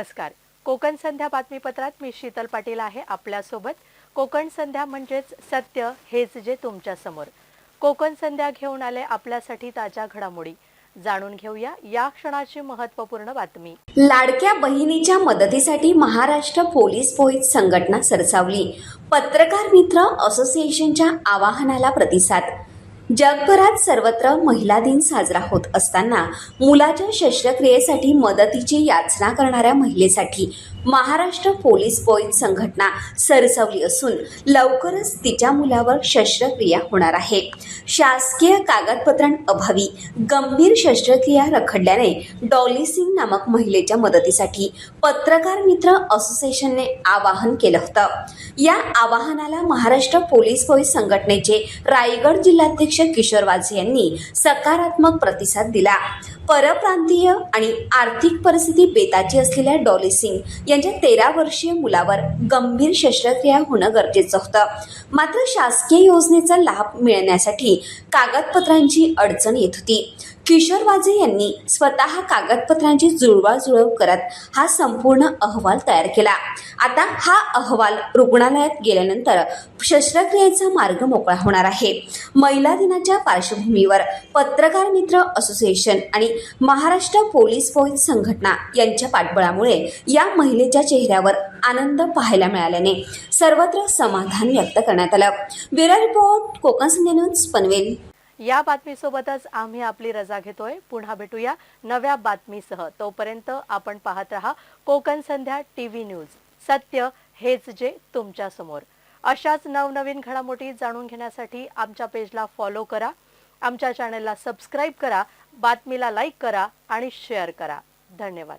नमस्कार. कोकण संध्या बातमीपत्रात मी शीतल पाटील आहे आपल्यासोबत. कोकण संध्या म्हणजेच सत्य हेच जे तुमच्यासमोर. कोकण संध्या घेऊन आले आपल्यासाठी ताज्या घडामोडी. जाणून घेऊया या क्षणाची महत्त्वपूर्ण बातमी. लाडक्या बहिणीच्या मदतीसाठी महाराष्ट्र पोलीस पोलीस संघटना सरसावली. पत्रकार मित्र असोसिएशनच्या आवाहनाला प्रतिसाद. जगभरात सर्वत्र महिला दिन साजरा होत असताना मुलाच्या शस्त्रक्रियेसाठी मदतीची याचना करणाऱ्या महिलेसाठी महाराष्ट्र पोलीस पोलीस संघटना सरसवली असून लवकरच तिच्या मुलावर शस्त्रक्रिया होणार आहे. शासकीय कागदपत्रांअभावी गंभीर शस्त्रक्रिया रखडल्याने डॉली सिंग नामक महिलेच्या मदतीसाठी पत्रकार मित्र असोसिएशनने आवाहन केलं होतं. या आवाहनाला महाराष्ट्र पोलीस पोलीस संघटनेचे रायगड जिल्हाध्यक्ष किशोर वाझे यांनी सकारात्मक प्रतिसाद दिला. परप्रांतीय आणि आर्थिक परिस्थिती बेताची असलेल्या डॉली सिंग यांच्या तेरा वर्षीय मुलावर गंभीर शस्त्रक्रिया होणं गरजेचं होतं. मात्र शासकीय योजनेचा लाभ मिळण्यासाठी कागदपत्रांची अडचण येत होती. किशोर वाजे यांनी स्वतः कागदपत्रांची जुळवाजुळव करत हा संपूर्ण अहवाल तयार केला. आता हा अहवाल रुग्णालयात गेल्यानंतर शस्त्रक्रियेचा मार्ग मोकळा होणार आहे. महिला दिनाच्या पार्श्वभूमीवर पत्रकार मित्र असोसिएशन आणि महाराष्ट्र पोलीस पोलीस संघटना यांच्या पाठबळामुळे या महिलेच्या चेहऱ्यावर आनंद पाहायला मिळाल्याने सर्वत्र समाधान व्यक्त करण्यात आलं. Bureau report Konkan Sandhya news Panvel. या बातमीसोबतच आम्ही आपली रजा घेतोय. पुन्हा भेटूया नव्या बातमीसह. तोपर्यंत आपण पाहत रहा कोकण संध्या टीव्ही न्यूज. सत्य हेच जे तुमच्यासमोर. अशाच नवनवीन घडामोडी जाणून घेण्यासाठी आमच्या पेजला फॉलो करा. आमच्या चॅनलला सबस्क्राईब करा. बातमीला लाईक करा आणि शेअर करा. धन्यवाद.